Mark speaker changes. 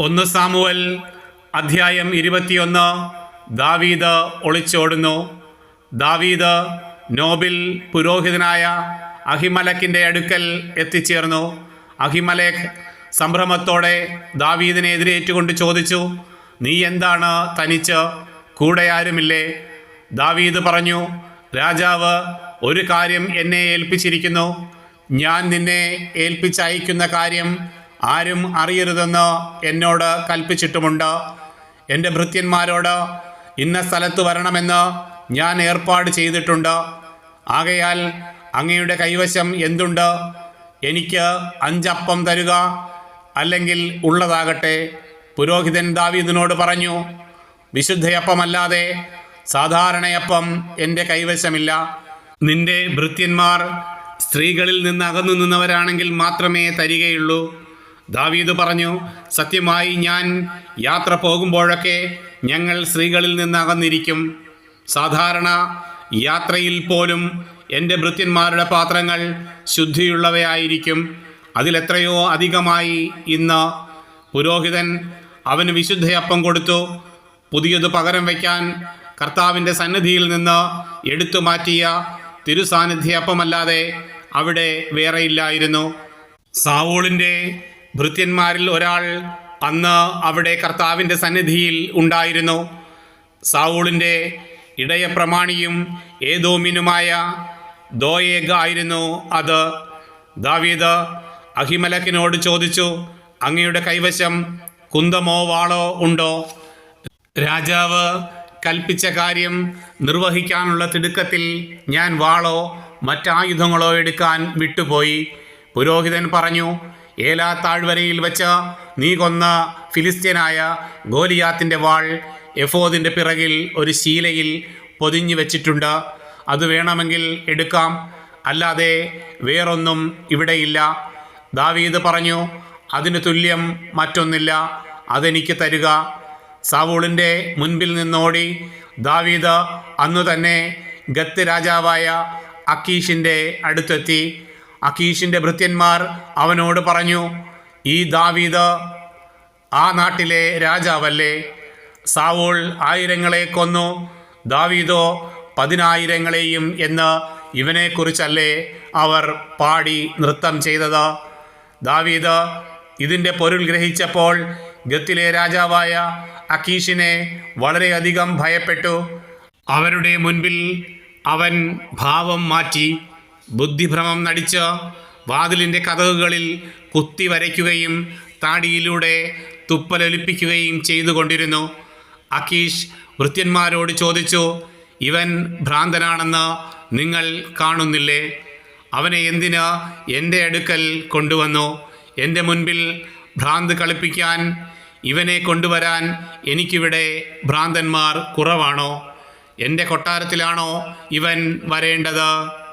Speaker 1: ഒന്ന് സാമുവൽ അധ്യായം ഇരുപത്തിയൊന്ന്. ദാവീദ് ഒളിച്ചോടുന്നു. ദാവീദ് നോബിൽ പുരോഹിതനായ അഹിമലക്കിന്റെ അടുക്കൽ എത്തിച്ചേർന്നു. അഹിമലേഖ് സംഭ്രമത്തോടെ ദാവീദിനെ എതിരേറ്റുകൊണ്ട് ചോദിച്ചു നീ എന്താണ് തനിച്ച്? കൂടെ ആരുമില്ലേ? ദാവീദ് പറഞ്ഞു രാജാവ് ഒരു കാര്യം എന്നെ ഏൽപ്പിച്ചിരിക്കുന്നു. ഞാൻ നിന്നെ ഏൽപ്പിച്ചയക്കുന്ന കാര്യം ആരും അറിയരുതെന്ന് എന്നോട് കൽപ്പിച്ചിട്ടുമുണ്ട്. എന്റെ ഭൃത്യന്മാരോട് ഇന്ന സ്ഥലത്ത് വരണമെന്ന് ഞാൻ ഏർപ്പാട് ചെയ്തിട്ടുണ്ട്. ആകയാൽ അങ്ങയുടെ കൈവശം എന്തുണ്ട്? എനിക്ക് അഞ്ചപ്പം തരുക അല്ലെങ്കിൽ ഉള്ളതാകട്ടെ? പുരോഹിതൻ ദാവീദിനോട് പറഞ്ഞു വിശുദ്ധയപ്പമല്ലാതെ സാധാരണയപ്പം എന്റെ കൈവശമില്ല. നിന്റെ ഭൃത്യന്മാർ സ്ത്രീകളിൽ നിന്ന് അകന്നു നിന്നവരാണെങ്കിൽ മാത്രമേ തരികയുള്ളൂ. ദാവീദ് പറഞ്ഞു സത്യമായി ഞാൻ യാത്ര പോകുമ്പോഴൊക്കെ ഞങ്ങൾ സ്ത്രീകളിൽ നിന്ന് അകന്നിരിക്കും സാധാരണ യാത്രയിൽ പോലും എന്റെ ഭൃത്യന്മാരുടെ പാത്രങ്ങൾ ശുദ്ധിയുള്ളവയായിരിക്കും. അതിലെത്രയോ അധികമായി ഇന്ന് പുരോഹിതൻ അവന് വിശുദ്ധയപ്പം കൊടുത്തു. പുതിയത് പകരം വയ്ക്കാൻ കർത്താവിന്റെ സന്നിധിയിൽ നിന്ന് എടുത്തു മാറ്റിയ തിരുസാന്നിധ്യപ്പമല്ലാതെ അവിടെ വേറെയില്ലായിരുന്നു സാവൂളിന്റെ ഭൃത്യന്മാരിൽ ഒരാൾ അന്ന് അവിടെ കർത്താവിന്റെ സന്നിധിയിൽ ഉണ്ടായിരുന്നു. സാവൂളിന്റെ ഇടയപ്രമാണിയും ഏതോമിനുമായ ദോയേഗ് ആയിരുന്നു അത്. ദാവീദ് അഹിമലക്കിനോട് ചോദിച്ചു അങ്ങയുടെ കൈവശം കുന്തമോ വാളോ ഉണ്ടോ? രാജാവ് കൽപ്പിച്ച കാര്യം നിർവഹിക്കാനുള്ള തിടുക്കത്തിൽ ഞാൻ വാളോ മറ്റായുധങ്ങളോ എടുക്കാൻ വിട്ടുപോയി. പുരോഹിതൻ പറഞ്ഞു ഏലാ താഴ്വരയിൽ വെച്ച് നീ കൊന്ന ഫിലിസ്ത്യനായ ഗോലിയാത്തിന്റെ വാൾ എഫോദിന്റെ പിറകിൽ ഒരു ശീലയിൽ പൊതിഞ്ഞു വെച്ചിട്ടുണ്ട്. അത് വേണമെങ്കിൽ എടുക്കാം. അല്ലാതെ വേറൊന്നും ഇവിടെയില്ല ദാവീദ് പറഞ്ഞു അതിന് തുല്യം മറ്റൊന്നില്ല. അതെനിക്ക് തരിക. സാവൂളിന്റെ മുൻപിൽ നിന്നോടി ദാവീദ് അന്നു തന്നെ ഗത്ത് രാജാവായ അക്കീഷിന്റെ അടുത്തെത്തി. അക്കീഷിന്റെ ഭൃത്യന്മാർ അവനോട് പറഞ്ഞു ഈ ദാവീദ് ആ നാട്ടിലെ രാജാവല്ലേ? സാവോൾ ആയിരങ്ങളെ കൊന്നു ദാവീദോ പതിനായിരങ്ങളെയും എന്ന് ഇവനെക്കുറിച്ചല്ലേ അവർ പാടി നൃത്തം ചെയ്തത്? ദാവീദ് ഇതിന്റെ പൊരുൾ ഗ്രഹിച്ചപ്പോൾ ഗത്തിലെ രാജാവായ അഖീഷിനെ വളരെയധികം ഭയപ്പെട്ടു. അവരുടെ മുൻപിൽ അവൻ ഭാവം മാറ്റി ബുദ്ധിഭ്രമം നടിച്ച് വാതിലിന്റെ കഥകുകളിൽ കുത്തി വരയ്ക്കുകയും താടിയിലൂടെ തുപ്പലൊലിപ്പിക്കുകയും ചെയ്തുകൊണ്ടിരുന്നു. അക്കീഷ് വൃത്യന്മാരോട് ചോദിച്ചു ഇവൻ ഭ്രാന്തനാണെന്ന് നിങ്ങൾ കാണുന്നില്ലേ? അവനെ എന്തിന് എന്റെ അടുക്കൽ കൊണ്ടുവന്നു? എന്റെ മുൻപിൽ ഭ്രാന്ത് കളിപ്പിക്കാൻ ഇവനെ കൊണ്ടുവരാൻ എനിക്കിവിടെ ഭ്രാന്തന്മാർ കുറവാണോ? എന്റെ കൊട്ടാരത്തിലാണോ ഇവൻ വരേണ്ടത്?